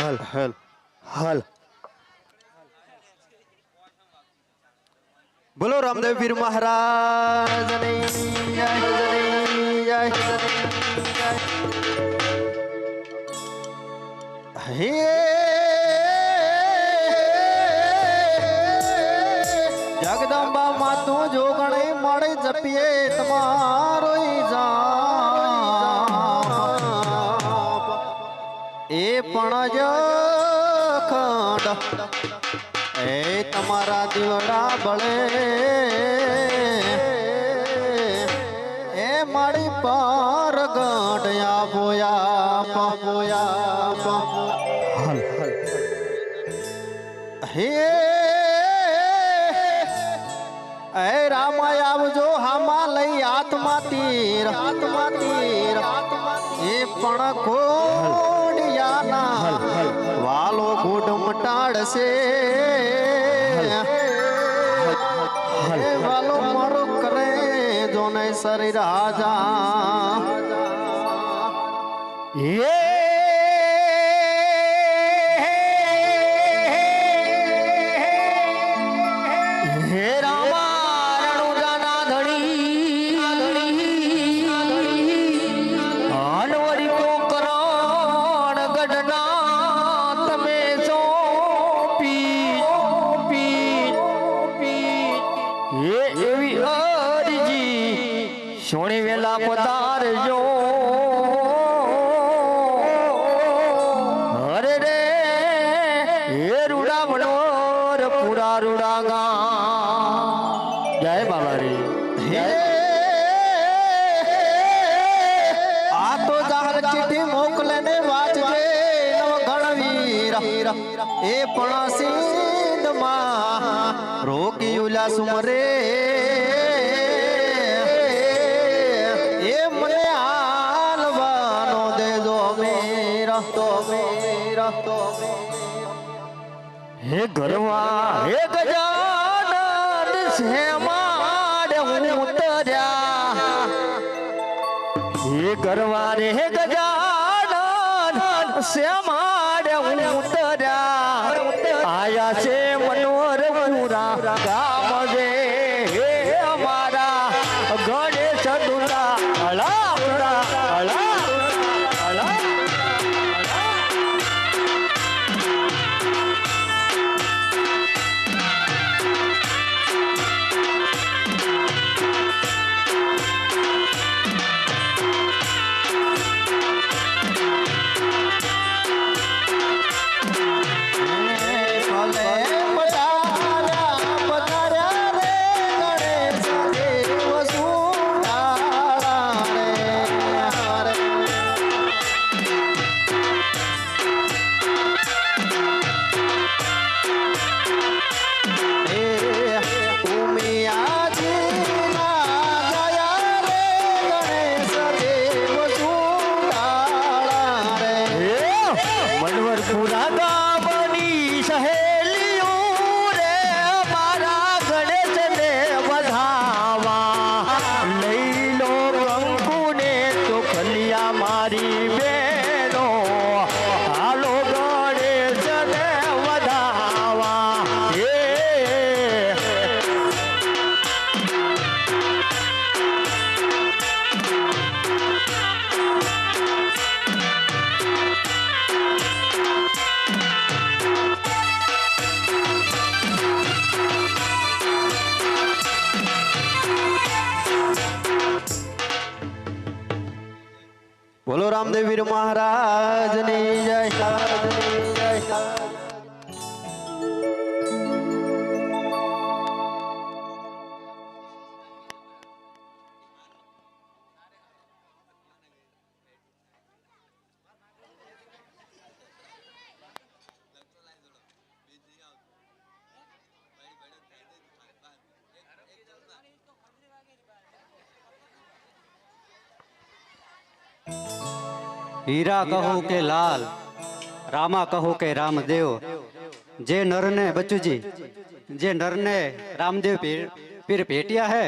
હલ હલ હલ. બોલો રામદેવ જય જય. હે એ પણ જ ખંડ એ તમારા દીવડા બળે. એ મારી પાર ગઢયા બોયા બોયા હલ હે. એ રામાય આવજો, હામાં લઈ આત્મા તીર. આત્મા તીર એ પણ કોડિયાના એ વાલો મારો કરે જોને શરીર રાજા હે સિંધમાં રોકી ઉલ્લા સુમરે એ મને હાલવાનો દેજો મીર તો મીર તો હે ગરવા હે માડ હું ઉતર્યા હે ગરવા રે હે ગજાનન શેમાડ ઉતર્યા આયા હીરા કહો કે લાલ રામા કહો કે રામદેવ. જે નરને બચુજી જે નરને રામદેવ પીર પીર ભેટ્યા હે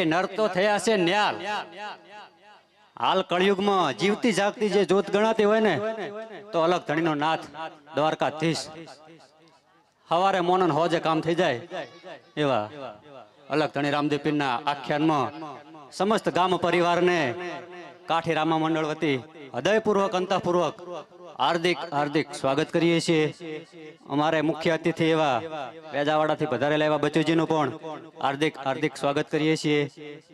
એ નર તો થયા છે ન્યાલ. હાલ કળિયુગમાં જીવતી જાગતી જે જોત ગણાતી હોય ને તો અલગ ધણીનો નાથ દ્વારકાધીશ. હવારે મોનન હોજે કામ થઈ જાય. એવા અલગ ધણી રામદેવ પીરના આખ્યાનમાં સમસ્ત ગામ પરિવારને કાઠી રામા મંડળ વતી હૃદયપૂર્વક, અંતઃપૂર્વક હાર્દિક હાર્દિક સ્વાગત કરીએ છીએ. અમારે મુખ્ય અતિથિ એવા વેજાવાડાથી પધારેલા એવા બચુજીનું પણ હાર્દિક હાર્દિક સ્વાગત કરીએ છીએ.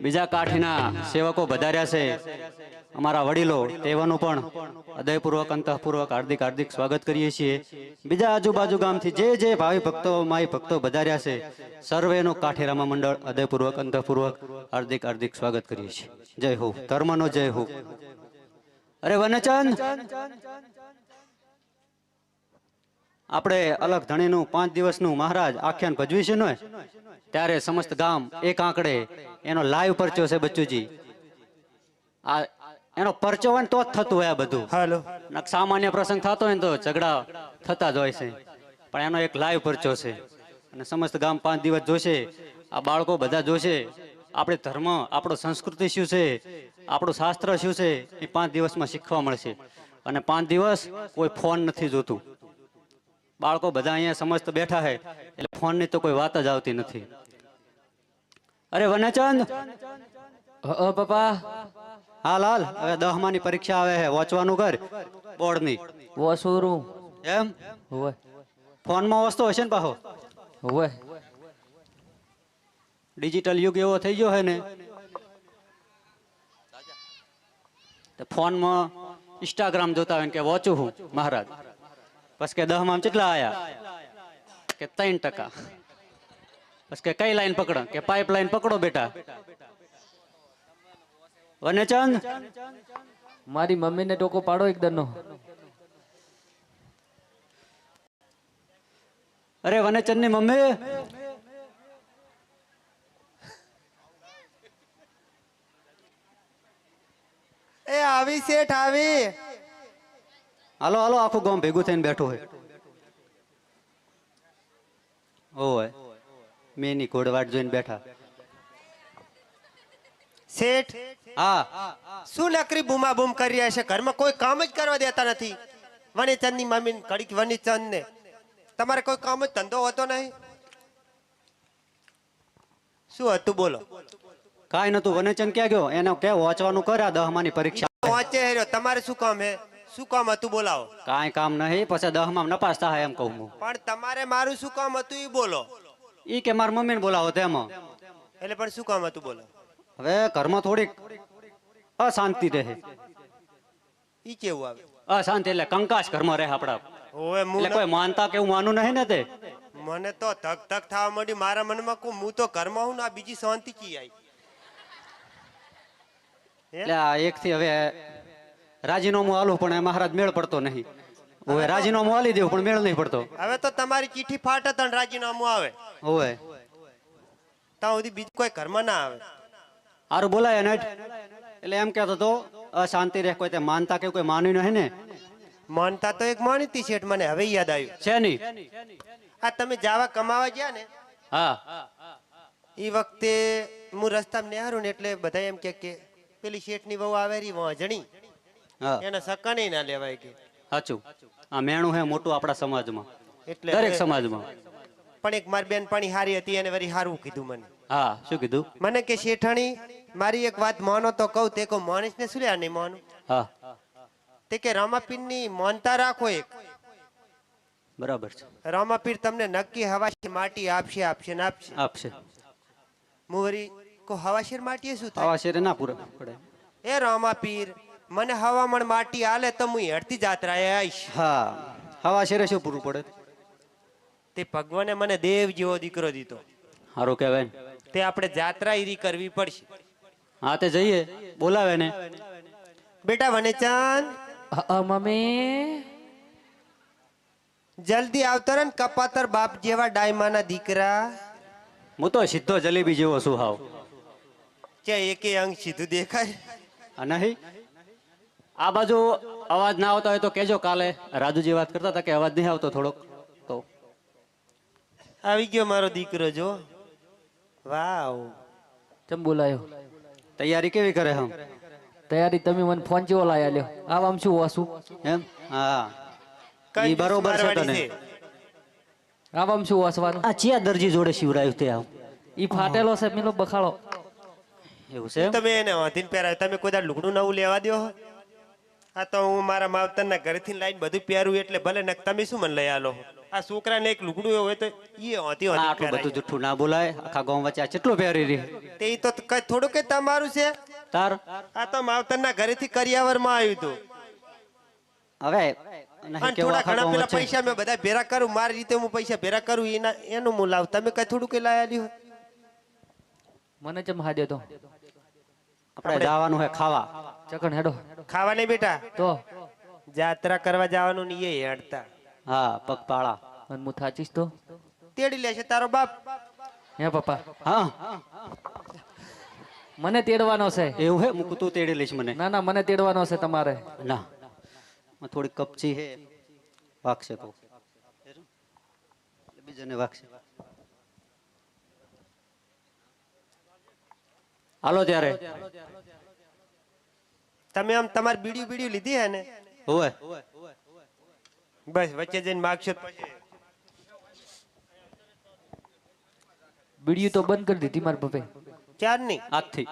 બીજા કાઠીના સેવકો પધાર્યા છે. અમારા વડીલો તેવાનું પણ હૃદયપૂર્વક, અંતઃપૂર્વક, હાર્દિક હાર્દિક સ્વાગત કરીએ છીએ. બીજા આજુબાજુ ગામથી જે જે ભાવિ ભક્તો માય ભક્તો વધાર્યા છે, સર્વેનું કાઠેરામા મંડળ હૃદયપૂર્વક, અંતઃપૂર્વક, હાર્દિક હાર્દિક સ્વાગત કરીએ છીએ. જય હો, ધર્મનો જય હો. અરે વનચંદ! આપણે અલગ ધણીનું પાંચ દિવસનું મહારાજ આખ્યાન ભજવી છે ને ત્યારે સમસ્ત ગામ એક આંકડે એનો લાઈવ પરચો છે બચ્ચુજી. આ એનો પરચો હોય ને તો જ થતું હોય આ બધું. હાલો. સામાન્ય પ્રસંગ થતો હોય ને તો ઝઘડા થતા જ હોય છે. પણ એનો એક લાઈવ પરચો છે. અને સમસ્ત ગામ પાંચ દિવસ જોશે. આ બાળકો બધા જોશે. આપણે ધર્મ આપણો સંસ્કૃતિ શું છે? આપણું શાસ્ત્ર શું છે? એ પાંચ દિવસમાં શીખવા મળશે. અને પાંચ દિવસ કોઈ ફોન નથી જોતું. બાળકો બધા અહીંયા સમસ્ત બેઠા છે. એટલે ફોનની તો કોઈ વાત જ આવતી નથી. અરે વનચંદ! પપ્પા. હાલ હાલ હવે દહમાની પરીક્ષા આવે છે. વાંચવાનું કર બોર્ડની. વસુરું. એમ? હોય. ફોનમાં વસ્તુ હશે ને પાછો હોય. ડિજિટલ યુગ એવો થઈ ગયો હોય ને. ફોન ફોનમાં ઇન્સ્ટાગ્રામ જોતા હોય ને કે વાંચું હું મહારાજ. પછી કે દહમાં કેટલા આયા? કે ત્રણ ટકા. બસ કે કઈ લાઈન પકડો? કે પાઇપ લાઈન પકડો બેટા? વનેચંદ? મારી મમ્મીને ટોકો પાડો એકદમનો અરે વનેચંદની મમ્મી? એ આવી શેઠ આવી. હાલો હાલો આખું ગામ ભેગું થઈને બેઠું હોય. ઓય મેં ની ઘોડવાટ જોઈને બેઠા. શેઠ? હા. શું નકરી બૂમા બૂમ કરી રહ્યા છે? ઘરમાં કોઈ કામ જ કરવા દેતા નથી. વનીચંદની મમ્મી કડીક વનીચંદ ને. તમારે કોઈ કામ જ ધંધો હોતો નહીં? શું હતું? બોલો. કઈ નતું વનેચંદ ક્યાં ગયો? એને કે વાંચવાનું કર્યા દહમાની પરીક્ષા. વાંચે હેરો તમારે શું કામ હે? શું કામ હતું? બોલાવો. કાંઈ કામ નહીં. પછી દહમાં નપાસ થાય એમ કહું હું. પણ તમારે મારું શું કામ હતું એ બોલો. ઈ કે મારા મમ્મીને બોલાવો તેમાં. એટલે પણ શું કામ હતું? બોલો. હવે ઘરમાં થોડીક અશાંતિ રહે. ઈ કેવું આવે? અશાંતિ એટલે કંકાસ ઘરમાં રહે આપડા ઓવે એટલે કોઈ માનતા કે હું માનું નહીં ને તે? મને તો ધક ધક થવા માંડી મારા મનમાં કહું હું તો ઘરમાં હું ને આ બીજી શાંતિ કી આવી એટલે આ એકથી હવે રાજીનામું આલું પણ મહારાજ મેળ પડતો નહીં. હવે રાજીનામું આલી દેવું પણ મેળ નહીં પડતો. હવે તો તમારી ચીઠી ફાટે તને રાજીનામું આવે. હવે. ત્યાં સુધી બીજું કોઈ ઘરમાં ના આવે. હારું બોલાય ને એટલે એમ કહેતો તો અશાંતિ રહે કોઈ તે માનતા કે કોઈ માન્યું નહીં ને માનતા તો એક માનીતી શેઠ મને હવે યાદ આવ્યું છે નહીં આ તમે જાવા કમાવા ગયા ને હા એ વખતે હું રસ્તામાં નિહારું ને એટલે બધા એમ કે કે પેલી શેઠની વહુ આવે રી વાંજણી હા. સકાને ના લેવાય કે. સાચું આ મેણું હે મોટું આપણા સમાજમાં. એટલે દરેક સમાજમાં. પણ એક મારી બેનપણી હારી હતી એને વરી હારું કીધું મને. હા શું કીધું? મને કે શેઠાણી મારી એક વાત માનો તો કહું તે કહું માણસ ને શું લે નહીં માનું? હા. તે કે રામાપીરની માનતા રાખો એક. બરાબર છે. રામાપીર તમને નક્કી હવાશી માટી આપશે આપશે ને આપશે. આપશે. હું કો હવાશીર માટી શું થાય? હવાશીર ના પૂરા પડે. એ રામાપીર મને હવામણ માટી આલે તો હું હેડતી જાત્રાએ આવીશ. હા. હવાશેરે શું પૂરું પડે? તે ભગવાને મને દેવ જેવો દીકરો દીધો. સારું કહેવાય તે આપણે જાત્રા ઈરી કરવી પડશે. હા તે જઈએ. બોલાવે ને બેટા વનેચાંદ. મમ્મી. જલ્દી આવતો રે ને કપાતર બાપ જેવા ડાયમાના દીકરા. હું તો સીધો જલેબી જેવો છું હાવ. ક્યાં એકે અંગ સીધું દેખાય. આ નહીં. આ બાજુ અવાજ ના આવતો હોય તો કેજો કાલે. રાજુજી વાત કરતા હતા કે અવાજ નહીં આવતો થોડોક. તો. આવી ગયો મારો દીકરો જો. વાવ. કેમ બોલાયો? તૈયારી કેવી કરે હમ? તૈયારી તમે મને ફોન ચેવો લાયા લ્યો. આવ આમ શું વાસું એમ? હા. કઈ ઈ બરોબર છે તને આવ આમ શું વાસવાનું આ ચિયા દરજી જોડે શિવરાયું તે આવ. ઈ ફાટેલો છે પેલો બખાડો. એવું છે તમે એને વાંધીને પહેરાય તમે કોઈ દાડો લુગડું નવું લેવા દ્યો હા? આ તો હું મારા માવતરના ઘરેથી લાઈન બધું પહેરું એટલે ભલે ને તમે શું મને લઈ આલો આ છોકરાને એક લુગડું હોય તો એ હોતી હોતી આટલું બધું. જુઠ્ઠું ના બોલાય. આખા ગામ વચ્ચે આ કેટલું પહેરી રહી? તે તો કઈ થોડું કે તમારું છે. તાર? આ તો માવતરના ઘરેથી કરિયાવરમાં આવ્યું હતું હવે નહીં અને કેવું થોડા ઘણા પેલા પૈસા મેં બધા ભેરા કરું મારી રીતે હું પૈસા ભેરા કરું એના એનું હું લાવ. તમે કઈ થોડું કઈ લાયા લ્યો. મને તો? આપણે જવાનું હે ખાવા. ચકણ હેડો. ખાવા નહીં બેટા? તો? જાત્રા કરવા જવાનું ને એ હેડતા. હા પગપાળા. અને હું થાચીશ તો? તેડી લેશે તારો બાપ. હે પપ્પા? હા. મને તેડવાનો છે. એવું હે? મૂકું તું તેડી લઈશ મને. ના ના મને તેડવાનો છે તમારે. ના. થોડી કપચી હે. વાગશે તો બીજાને વાગશે. હાલો ત્યારે. તમે આમ તમારી બીડી બીડી લીધી હે ને? હોવે. બસ વચ્ચે જઈને માગશો બીડીયું તો બંધ કરી દીધી મારા પપ્પે ચાર નહીં આજથી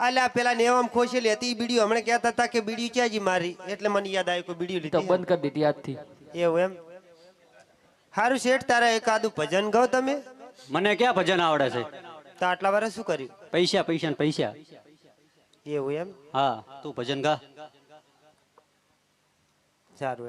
અલ્યા પેલા નેવામ ખોશેલી હતી બીડીયું હમણાં કહેતા હતા કે બીડીયું ક્યાં જી મારી? એટલે મને યાદ આવ્યું કે બીડીયું તો લીધી બંધ કરી દીધી આજથી એવું એમ? હારું શેઠ તારા એકાદું ભજન ગાવ તમે? મને ક્યાં ભજન આવડે છે? તો આટલા વર્ષ શું કર્યું? પૈસા પૈસા ને પૈસા. એવું એમ? હા તું ભજન ગા. સારું